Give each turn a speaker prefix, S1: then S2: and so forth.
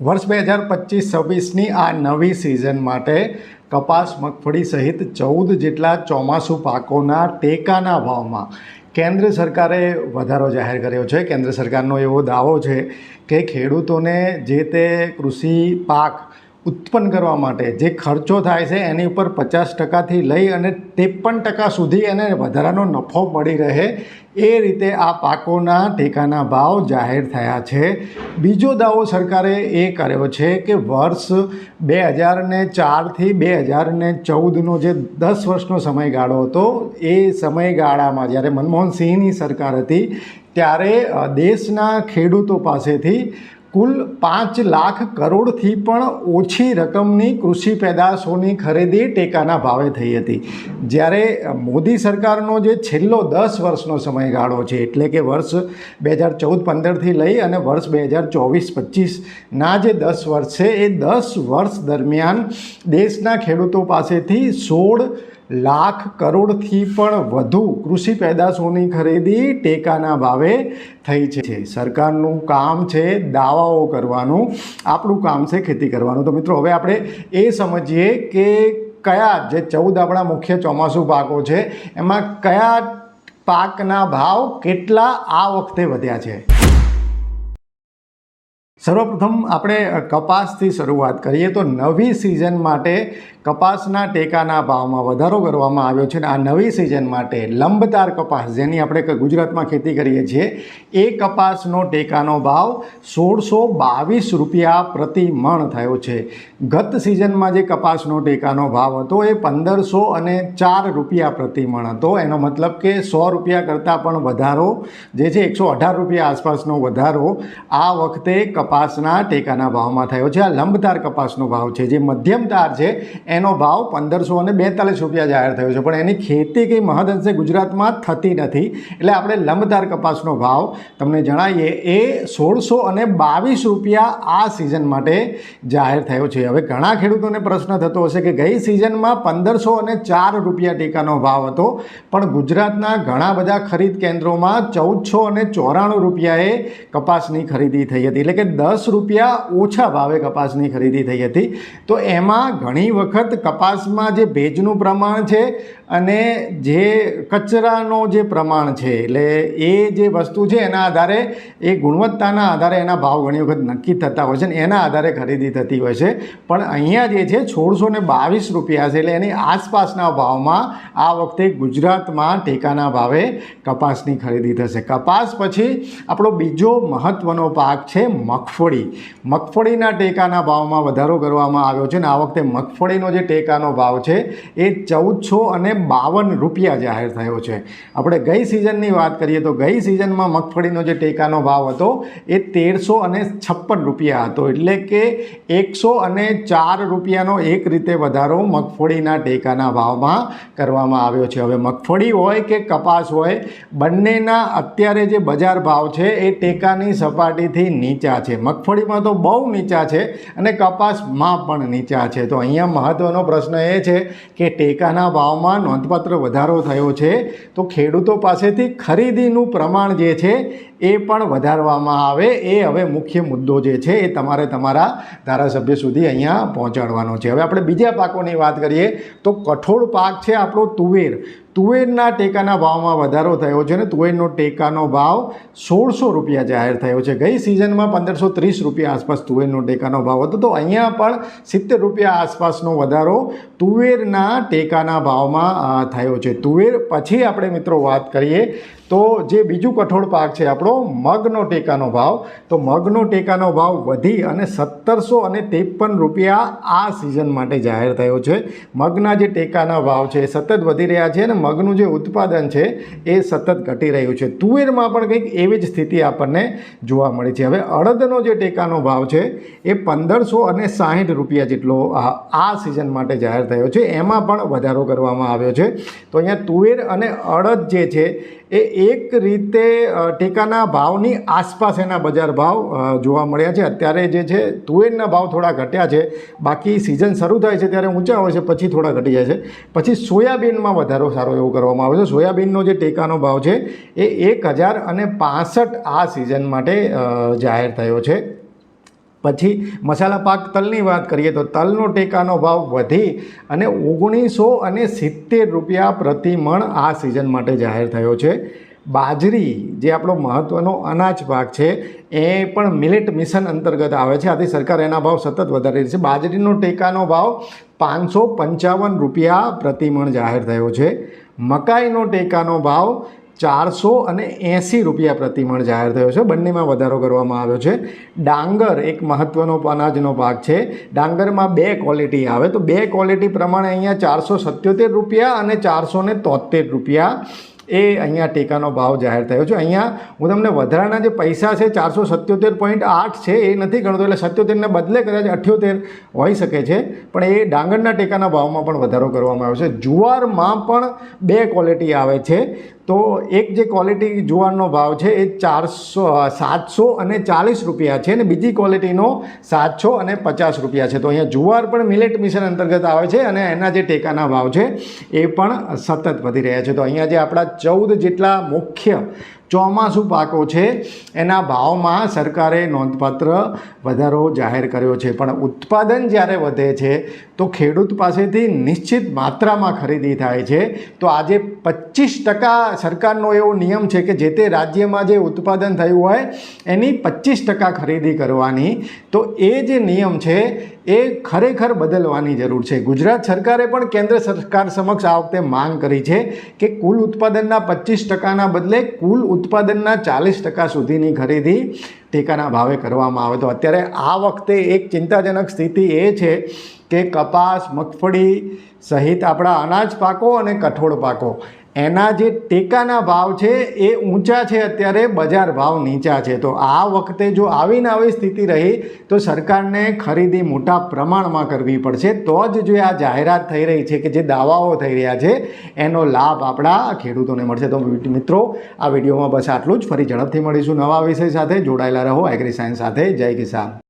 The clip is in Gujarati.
S1: વર્ષ બે હજાર પચીસ છવ્વીસની આ નવી સિઝન માટે કપાસ, મગફળી સહિત ચૌદ જેટલા ચોમાસું પાકોના ટેકાના ભાવમાં કેન્દ્ર સરકારે વધારો જાહેર કર્યો છે. કેન્દ્ર સરકારનો એવો દાવો છે કે ખેડૂતોને જે તે કૃષિ પાક ઉત્પન્ન કરવા માટે. જે ખર્ચો થાય છે એની ઉપર પચાસ ટકાથી લઈ અને ત્રેપન ટકા સુધી એને વધારાનો નફો મળી રહે. એ રીતે આ પાકોના ટેકાના ભાવ જાહેર થયા છે. બીજો દાવો સરકારે એ કર્યો છે કે વર્ષ બે હજાર ને ચારથી બે હજાર ને ચૌદનો જે દસ વર્ષનો સમયગાળો હતો, એ સમયગાળામાં જ્યારે મનમોહન સિંહની સરકાર હતી, ત્યારે દેશના ખેડૂતો પાસેથી કુલ પાંચ લાખ કરોડથી પણ ઓછી રકમની કૃષિ પેદાશોની ખરીદી ટેકાના ભાવે થઈ હતી. જ્યારે મોદી સરકારનો જે છેલ્લો દસ વર્ષનો સમયગાળો છે, એટલે કે વર્ષ બે હજાર ચૌદ પંદરથી લઈ અને વર્ષ બે હજાર ચોવીસ પચીસના જે દસ વર્ષ છે, એ દસ વર્ષ દરમિયાન દેશના ખેડૂતો પાસેથી સોળ લાખ કરોડથી પણ વધુ કૃષિ પેદાશોની ખરીદી ટેકાના ભાવે થઈ છે. સરકારનું કામ છે દાવાઓ કરવાનું. આપણું કામ છે ખેતી કરવાનું. તો મિત્રો, હવે આપણે એ સમજીએ કે કયા જે ચૌદ આપણા મુખ્ય ચોમાસુ પાકો છે, એમાં કયા પાકના ભાવ કેટલા આ વખતે વધ્યા છે. સર્વપ્રથમ આપણે કપાસથી શરૂઆત કરીએ તો નવી સિઝન માટે કપાસના ટેકાના ભાવમાં વધારો કરવામાં આવ્યો છે અને આ નવી સિઝન માટે લંબતાર કપાસ, જેની આપણે ગુજરાતમાં ખેતી કરીએ છીએ, એ કપાસનો ટેકાનો ભાવ સોળસો બાવીસ રૂપિયા પ્રતિ મણ થયો છે. ગત સિઝનમાં જે કપાસનો ટેકાનો ભાવ હતો એ પંદરસો અને ચાર રૂપિયા પ્રતિ મણ હતો. એનો મતલબ કે સો રૂપિયા કરતાં પણ વધારો, જે છે એકસો અઢાર રૂપિયા આસપાસનો વધારો, આ વખતે કપાસના ટેકાના ભાવમાં થયો છે. આ લંબતાર કપાસનો ભાવ છે. જે મધ્યમ તાર છે, એનો ભાવ પંદરસો અને બેતાલીસ રૂપિયા જાહેર થયો છે. પણ એની ખેતી કંઈ મહદઅંશે ગુજરાતમાં થતી નથી. એટલે આપણે લંબતાર કપાસનો ભાવ તમને જણાવીએ, એ સોળસો અને બાવીસ રૂપિયા આ સિઝન માટે જાહેર થયો છે. હવે ઘણા ખેડૂતોને પ્રશ્ન થતો હશે કે ગઈ સિઝનમાં પંદરસો અને ચાર રૂપિયા ટેકાનો ભાવ હતો, પણ ગુજરાતના ઘણા બધા ખરીદ કેન્દ્રોમાં ચૌદસો અને ચોરાણું રૂપિયાએ કપાસની ખરીદી થઈ હતી. એટલે કે દસ રૂપિયા ઓછા ભાવે કપાસની ખરીદી થઈ હતી. તો એમાં ઘણી વખત કપાસમાં જે ભેજનું પ્રમાણ છે અને જે કચરાનો જે પ્રમાણ છે, એટલે એ જે વસ્તુ છે એના આધારે, એ ગુણવત્તાના આધારે એના ભાવ ઘણી વખત નક્કી થતા હોય છે ને એના આધારે ખરીદી થતી હોય છે. પણ અહીંયા જે છે છોળસો ને બાવીસ રૂપિયા છે, એટલે એની આસપાસના ભાવમાં આ વખતે ગુજરાતમાં ટેકાના ભાવે કપાસની ખરીદી થશે. કપાસ પછી આપણો બીજો મહત્ત્વનો પાક છે મગફળી. મગફળીના ટેકાના ભાવમાં વધારો કરવામાં આવ્યો છે ને આ વખતે મગફળીનો જે ટેકાનો ભાવ છે એ ચૌદસો અને બાવન રૂપિયા જાહેર થયો છે. આપણે ગઈ સિઝનની વાત કરીએ તો ગઈ સિઝનમાં મગફળીનો જે ટેકાનો ભાવ હતો એ તેરસો અને છપ્પન રૂપિયા હતો. એટલે કે એકસો અને ચાર રૂપિયાનો એક રીતે વધારો મગફળીના ટેકાના ભાવમાં કરવામાં આવ્યો છે. હવે મગફળી હોય કે કપાસ હોય, બંનેના અત્યારે જે બજાર ભાવ છે એ ટેકાની સપાટીથી નીચા છે. મગફળીમાં તો બહુ નીચા છે અને કપાસમાં પણ નીચા છે. તો અહીંયા મહત્ત્વનો પ્રશ્ન એ છે કે ટેકાના ભાવમાં નોંધપાત્ર વધારો થયો છે. તો ખેડૂતો પાસેથી ખરીદીનું પ્રમાણ જે છે એ પણ વધારવામાં આવે. એ હવે મુખ્ય મુદ્દો જે છે એ તમારે તમારા ધારાસભ્ય સુધી અહીંયા પહોંચાડવાનો છે. હવે આપણે બીજા પાકોની વાત કરીએ તો કઠોળ પાક છે આપણો તુવેર. તુવેરના ટેકાના ભાવમાં વધારો થયો છે ને તુવેરનો ટેકાનો ભાવ સોળસો રૂપિયા જાહેર થયો છે. ગઈ સિઝનમાં પંદરસો ત્રીસ રૂપિયા આસપાસ તુવેરનો ટેકાનો ભાવ હતો. તો અહીંયા પણ સિત્તેર રૂપિયા આસપાસનો વધારો તુવેરના ટેકાના ભાવમાં થયો છે. તુવેર, પછી આપણે મિત્રો વાત કરીએ તો જે બીજું કઠોળ પાક છે આપણો, મગનો ટેકાનો ભાવ, તો મગનો ટેકાનો ભાવ વધી અને સત્તરસો અને ત્રેપન રૂપિયા આ સિઝન માટે જાહેર થયો છે. મગના જે ટેકાના ભાવ છે એ સતત વધી રહ્યા છે અને મગનું જે ઉત્પાદન છે એ સતત ઘટી રહ્યું છે. તુવેરમાં પણ કંઈક એવી જ સ્થિતિ આપણને જોવા મળી છે. હવે અડદનો જે ટેકાનો ભાવ છે એ પંદરસો અને સાહીઠ રૂપિયા જેટલો આ સિઝન માટે જાહેર થયો છે. એમાં પણ વધારો કરવામાં આવ્યો છે. તો અહીંયા તુવેર અને અડદ જે છે એ એક રીતે ટેકાના ભાવની આસપાસ એના બજાર ભાવ જોવા મળ્યા છે. અત્યારે જે છે, તુવેરના ભાવ થોડા ઘટ્યા છે. બાકી સિઝન શરૂ થાય છે ત્યારે ઊંચા હોય છે, પછી થોડા ઘટી જાય છે. પછી સોયાબીનમાં વધારો સારો એવો કરવામાં આવે છે. સોયાબીનનો જે ટેકાનો ભાવ છે, એ એક હજાર અને પાસઠ આ સિઝન માટે જાહેર થયો છે. પછી મસાલા પાક તલની વાત કરીએ તો તલનો ટેકાનો ભાવ વધી અને ઓગણીસો અને સિત્તેર રૂપિયા પ્રતિ મણ આ સિઝન માટે જાહેર થયો છે. બાજરી, જે આપણો મહત્ત્વનો અનાજ પાક છે, એ પણ મિલેટ મિશન અંતર્ગત આવે છે. આથી સરકાર એના ભાવ સતત વધારી રહી છે. બાજરીનો ટેકાનો ભાવ પાંચસો પંચાવન રૂપિયા પ્રતિમણ જાહેર થયો છે. મકાઈનો ટેકાનો ભાવ ચારસો અને એંસી રૂપિયા પ્રતિમણ જાહેર થયો છે. બંનેમાં વધારો કરવામાં આવ્યો છે. ડાંગર એક મહત્ત્વનો અનાજનો ભાગ છે. ડાંગરમાં બે ક્વોલિટી આવે. તો બે ક્વોલિટી પ્રમાણે અહીંયા ચારસો સત્યોતેર રૂપિયા અને ચારસો ને તોતેર રૂપિયા એ અહીંયા ટેકાનો ભાવ જાહેર થયો છે. અહીંયા હું તમને વધારાના જે પૈસા છે, ચારસો સત્યોતેર પોઈન્ટ આઠ છે, એ નથી ગણતો એટલે સત્યોતેરને બદલે કદાચ અઠ્યોતેર હોઈ શકે છે. પણ એ ડાંગરના ટેકાના ભાવમાં પણ વધારો કરવામાં આવ્યો છે. જુવારમાં પણ બે ક્વોલિટી આવે છે. તો એક જે ક્વોલિટી જુવારનો ભાવ છે એ ચારસો સાતસો અને ચાલીસ રૂપિયા છે અને બીજી ક્વોલિટીનો સાતસો અને પચાસ રૂપિયા છે. તો અહીંયા જુવાર પણ મિલેટ મિશન અંતર્ગત આવે છે અને એના જે ટેકાના ભાવ છે એ પણ સતત વધી રહ્યા છે. તો અહીંયા જે આપણા ચૌદ જેટલા મુખ્ય ચોમાસુ પાકો છે. એના ભાવમાં સરકારે નોંધપાત્ર વધારો જાહેર કર્યો છે. પણ ઉત્પાદન જ્યારે વધે છે, તો ખેડૂત પાસેથી નિશ્ચિત માત્રામાં ખરીદી થાય છે. તો આજે પચીસ ટકા સરકારનો એવો નિયમ છે કે જે તે રાજ્યમાં જે ઉત્પાદન થયું હોય, એની પચીસ ટકા ખરીદી કરવાની. તો એ જે નિયમ છે, એ ખરેખર બદલવાની જરૂર છે. ગુજરાત સરકારે પણ કેન્દ્ર સરકાર સમક્ષ આ વખતે માંગ કરી છે કે કુલ ઉત્પાદનના પચીસ ટકાના બદલે કુલ ઉત્પાદનના ચાલીસ ટકા સુધીની ખરીદી ટેકાના ભાવે કરવામાં આવે. તો અત્યારે આ વખતે એક ચિંતાજનક સ્થિતિ એ છે કે કપાસ, મગફળી સહિત આપણા અનાજ પાકો અને કઠોળ પાકો એના જે ટેકાના ભાવ છે એ ઊંચા છે અત્યારે, બજાર ભાવ નીચા છે. તો આ વખતે જો આવીને આવી સ્થિતિ રહી, તો સરકારને ખરીદી મોટા પ્રમાણમાં કરવી પડશે. તો જ જો આ જાહેરાત થઈ રહી છે કે જે દાવાઓ થઈ રહ્યા છે, એનો લાભ આપણા ખેડૂતોને મળશે. તો મિત્રો, આ વિડીયોમાં બસ આટલું જ. ફરી ઝડપથી મળીશું નવા વિષય સાથે. જોડાયેલા રહો એગ્રી સાયન્સ સાથે. જય કિસાન.